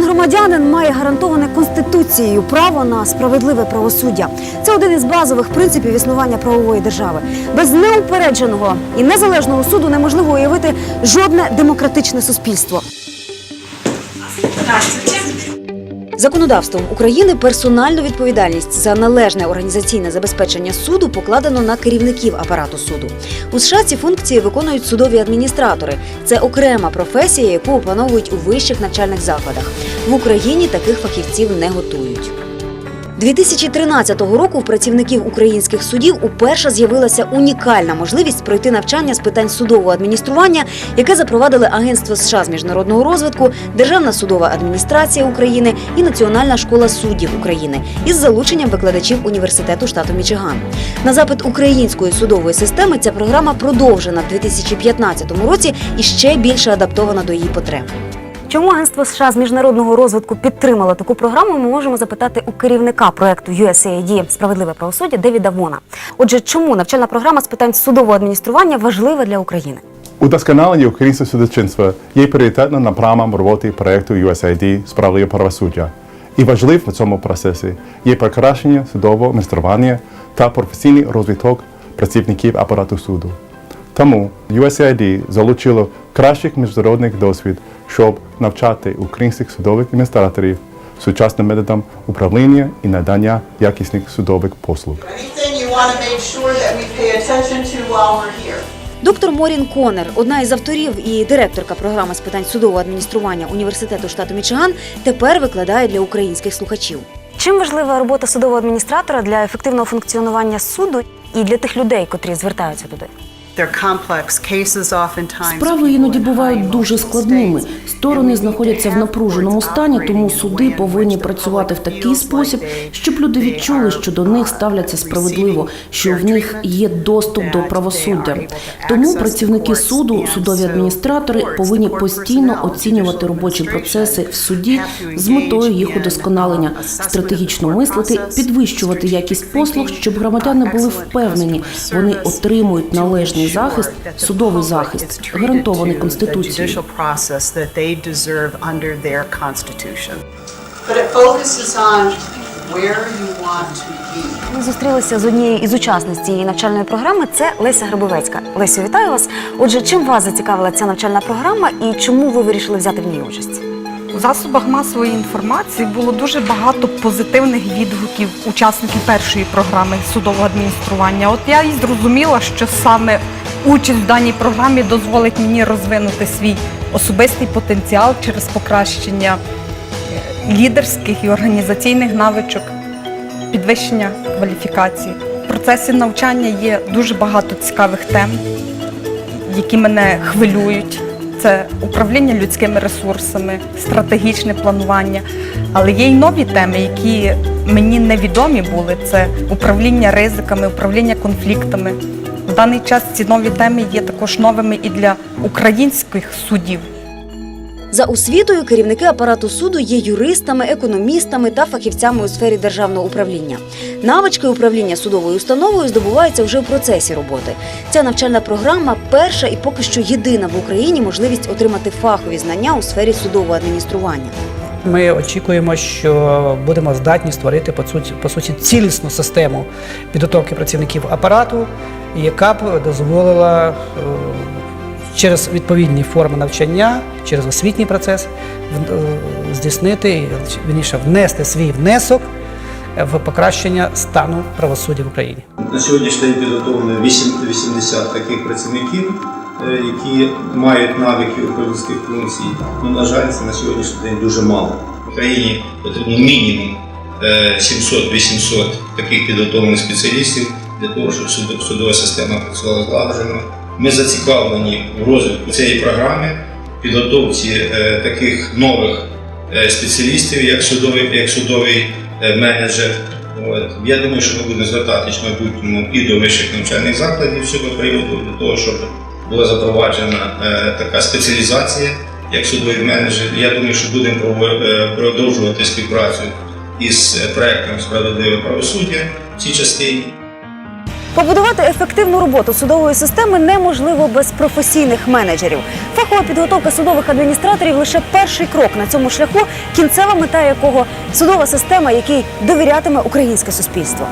Кожен громадянин має гарантоване конституцією право на справедливе правосуддя. Це один із базових принципів існування правової держави. Без неупередженого і незалежного суду неможливо уявити жодне демократичне суспільство. Законодавством України персональну відповідальність за належне організаційне забезпечення суду покладено на керівників апарату суду. У США ці функції виконують судові адміністратори. Це окрема професія, яку опановують у вищих навчальних закладах. В Україні таких фахівців не готують. 2013 року в працівників українських судів уперше з'явилася унікальна можливість пройти навчання з питань судового адміністрування, яке запровадили Агентство США з міжнародного розвитку, Державна судова адміністрація України і Національна школа суддів України із залученням викладачів університету штату Мічиган. На запит української судової системи ця програма продовжена в 2015 році і ще більше адаптована до її потреб. Чому агентство США з міжнародного розвитку підтримало таку програму? Ми можемо запитати у керівника проекту USAID Справедливе правосуддя Девіда Вона. Отже, чому навчальна програма з питань судового адміністрування важлива для України? Удосконалення українського судочинства є пріоритетним напрямом роботи проекту USAID «Справедливе правосуддя». І важливим в цьому процесі є покращення судового адміністрування та професійний розвиток працівників апарату суду. Тому USAID залучило кращих міжнародних досвід, щоб навчати українських судових адміністраторів сучасним методам управління і надання якісних судових послуг. Доктор Морін Конер, одна із авторів і директорка програми з питань судового адміністрування університету штату Мічиган, тепер викладає для українських слухачів. Чим важлива робота судового адміністратора для ефективного функціонування суду і для тих людей, котрі звертаються туди? Справи іноді бувають дуже складними. Сторони знаходяться в напруженому стані, тому суди повинні працювати в такий спосіб, щоб люди відчули, що до них ставляться справедливо, що в них є доступ до правосуддя. Тому працівники суду, судові адміністратори повинні постійно оцінювати робочі процеси в суді з метою їх удосконалення, стратегічно мислити, підвищувати якість послуг, щоб громадяни були впевнені, вони отримують належний захист, судовий захист, гарантований конституцією. Ми зустрілися з однією із учасниць цієї навчальної програми. Це Леся Грабовецька. Лесю, вітаю вас. Отже, чим вас зацікавила ця навчальна програма і чому ви вирішили взяти в ній участь? У засобах масової інформації було дуже багато позитивних відгуків учасників першої програми судового адміністрування. От я і зрозуміла, що саме участь в даній програмі дозволить мені розвинути свій особистий потенціал через покращення е, лідерських і організаційних навичок, підвищення кваліфікації. В процесі навчання є дуже багато цікавих тем, які мене хвилюють. Це управління людськими ресурсами, стратегічне планування. Але є й нові теми, які мені невідомі були. Це управління ризиками, управління конфліктами. В даний час ці нові теми є також новими і для українських судів. За освітою керівники апарату суду є юристами, економістами та фахівцями у сфері державного управління. Навички управління судовою установою здобуваються вже в процесі роботи. Ця навчальна програма перша і поки що єдина в Україні можливість отримати фахові знання у сфері судового адміністрування. Ми очікуємо, що будемо здатні створити по суті, по суті цілісну систему підготовки працівників апарату, яка б дозволила е, через відповідні форми навчання, через освітній процес в- е, здійснити, вірніше, внести свій внесок в покращення стану правосуддя в Україні. На сьогоднішній день підготовлено 8 80 таких працівників, е, які мають навики управлінських функцій. Ну, на жаль, це на сьогоднішній день дуже мало. В Україні потрібно мінімум е, 700-800 таких підготовлених спеціалістів для того, щоб суд- судова система працювала злагоджено. Ми зацікавлені в розвитку цієї програми, підготовці е, таких нових е, спеціалістів, як судовий, як судовий е, менеджер. От. Я думаю, що ми будемо звертатись майбутньому і до вищих навчальних закладів з цього приводу, для того, щоб була запроваджена така спеціалізація як судовий менеджер. Я думаю, що будемо продовжувати співпрацю із проектом Справедливе правосуддя в цій частині. Побудувати ефективну роботу судової системи неможливо без професійних менеджерів. Фахова підготовка судових адміністраторів лише перший крок на цьому шляху, кінцева мета якого судова система, якій довірятиме українське суспільство.